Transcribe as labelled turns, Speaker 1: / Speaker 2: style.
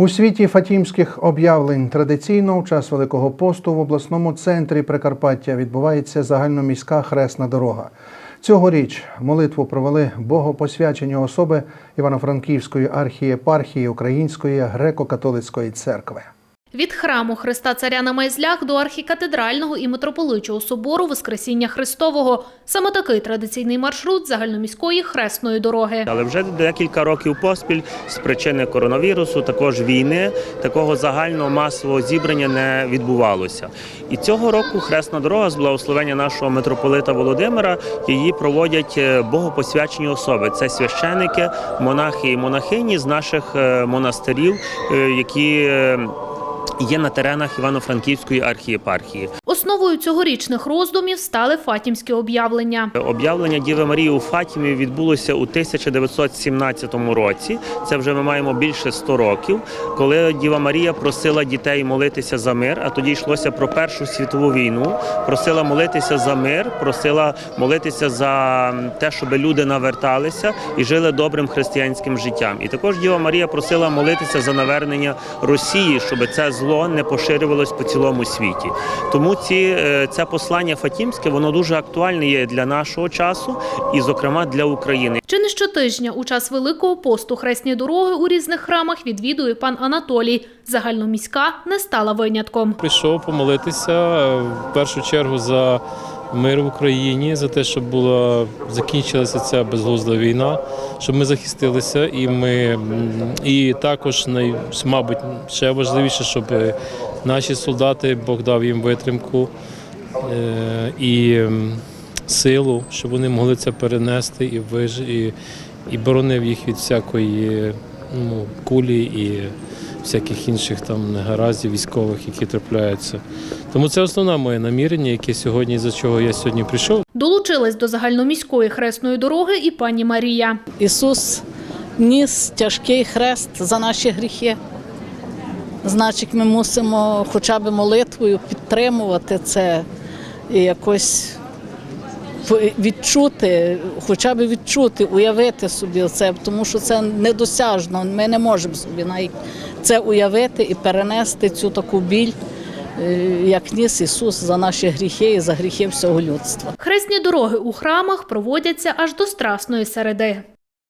Speaker 1: У світі фатімських об'явлень традиційно у час Великого посту в обласному центрі Прикарпаття відбувається загальноміська хресна дорога. Цьогоріч молитву провели богопосвячені особи Івано-Франківської архієпархії Української греко-католицької церкви.
Speaker 2: Від храму Христа Царя на Майзлях до архікатедрального і митрополичого собору Воскресіння Христового. Саме такий традиційний маршрут загальноміської хресної дороги.
Speaker 3: Але вже декілька років поспіль з причини коронавірусу, також війни, такого загального масового зібрання не відбувалося. І цього року хресна дорога з благословення нашого митрополита Володимира її проводять е, богопосвячені особи. Це священики, монахи і монахині з наших е, монастирів, е, які є на теренах Івано-Франківської архієпархії.
Speaker 2: Основою цьогорічних роздумів стали фатімські об'явлення.
Speaker 3: Об'явлення Діви Марії у Фатімі відбулося у 1917 році. Це вже ми маємо більше 100 років, коли Діва Марія просила дітей молитися за мир. А тоді йшлося про Першу світову війну. Просила молитися за мир, просила молитися за те, щоб люди наверталися і жили добрим християнським життям. І також Діва Марія просила молитися за навернення Росії, щоб це зло не поширювалось по цілому світі. Тому ці е, це послання Фатімське воно дуже актуальне є для нашого часу і, зокрема, для України.
Speaker 2: Чи не щотижня у час Великого посту хресні дороги у різних храмах відвідує пан Анатолій. Загальноміська не стала винятком.
Speaker 4: Прийшов помолитися е, в першу чергу за мир в Україні, за те, щоб була закінчилася ця безглузда війна, щоб ми захистилися, і ми і також мабуть, ще важливіше, щоб е, наші солдати Бог дав їм витримку е, і силу, щоб вони могли це перенести і виж і, і боронив їх від всякої ну, кулі і всяких інших там негараздів військових, які трапляються. Тому це основне моє намірення, яке сьогодні, за чого я сьогодні прийшов.
Speaker 2: Долучилась до загальноміської хресної дороги і пані Марія.
Speaker 5: Ісус ніс тяжкий хрест за наші гріхи. Значить, ми мусимо хоча б молитвою підтримувати це і якось відчути, хоча б відчути, уявити собі це, тому що це недосяжно. Ми не можемо собі навіть це уявити і перенести цю таку біль, е, як ніс Ісус за наші гріхи і за гріхи всього людства.
Speaker 2: Хресні дороги у храмах проводяться аж до Страсної середи.